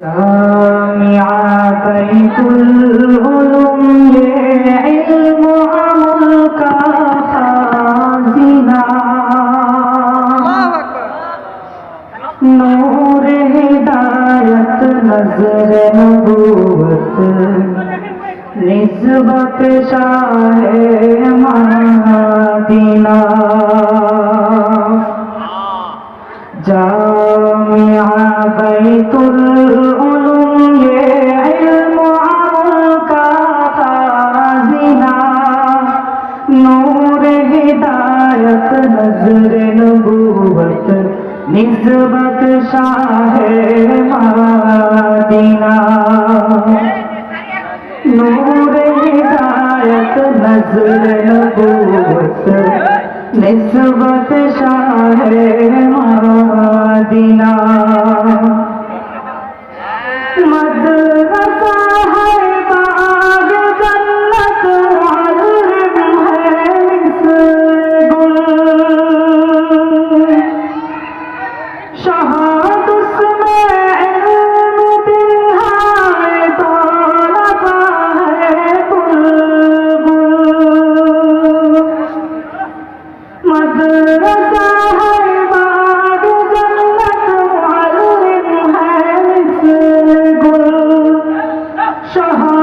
جامعة بيت العلوم لعلم عمرك خازنا نور هدايت نظر نبوت نسبت شاہ مدینہ جامعہ بيت العلوم علم عمرك خازنا نور هدایت نظر نبوت نسبت شاہ مدینہ نور ہدایت نظر نبوت نسبت شاہ مدینہ সাহা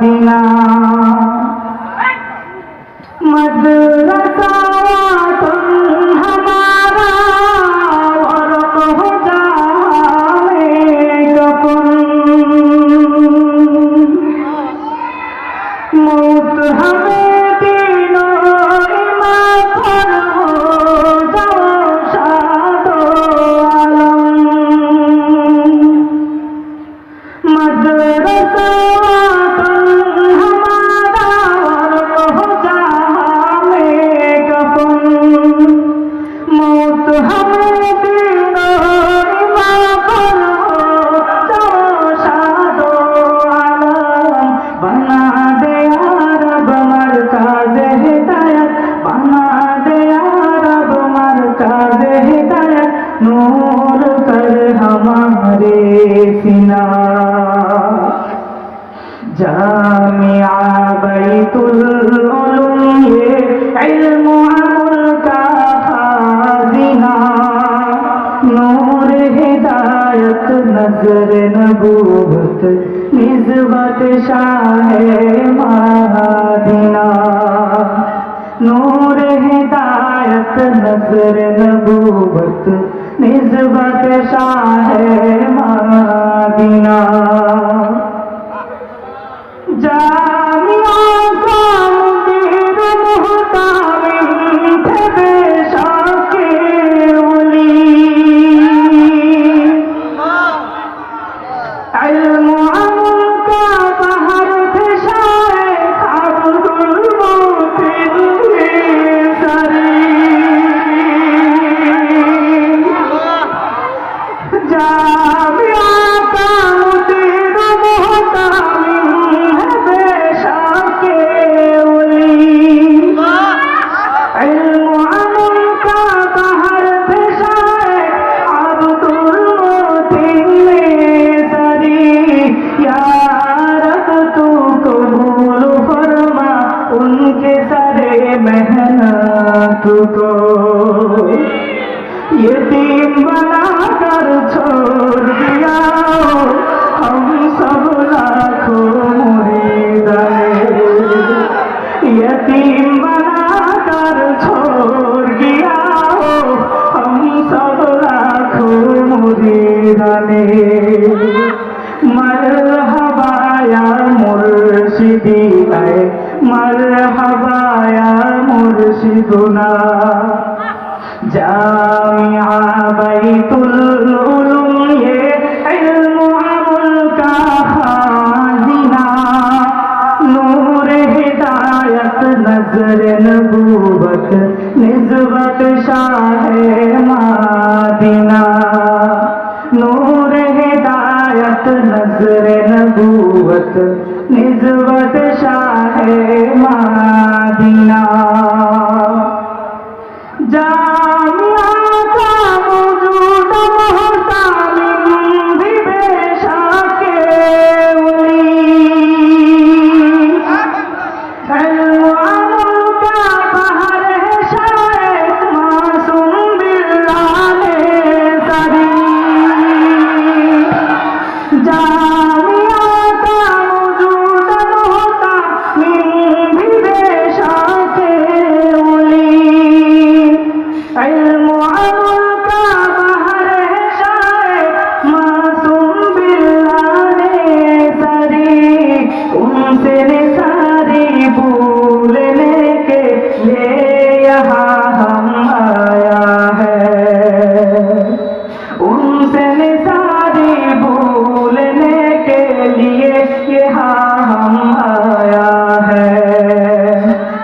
দিনা در نور کر ہمارے فنا جامعہ بیت العلوم یہ علم عمر کا خازنہ نور ہدایت نظر نبوت نسبت شاہ مہدینہ نور ہدایت आयत नज़र नबूबत निजबत शाह मादिना। जामिया तो को यतीम बना कर छोड़ दिया हम सब लाखों मुरीदारे यतीम बना कर छोड़ दिया हम सब लाखों मुरीदारे করেছি গুণা জামিয়া বাইতুল উলুম ইয়ে ইলম আমল কা খাজিনা নূর হিদায়াত নজর নবুবত নিজবত শাহে মাদি। सारी भूलने के लिए यहाँ हम आया है।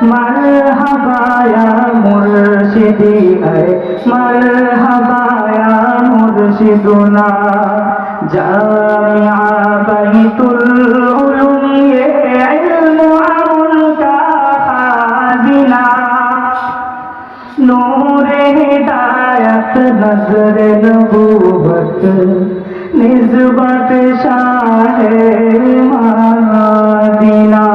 मरहबाया मुर्शिदी है मरहबाया मुर्शिदुना, जामिया बैतुल नूर हिदायत আয়াত নজরে নবুবত নিসবত শাহে মাদিনা।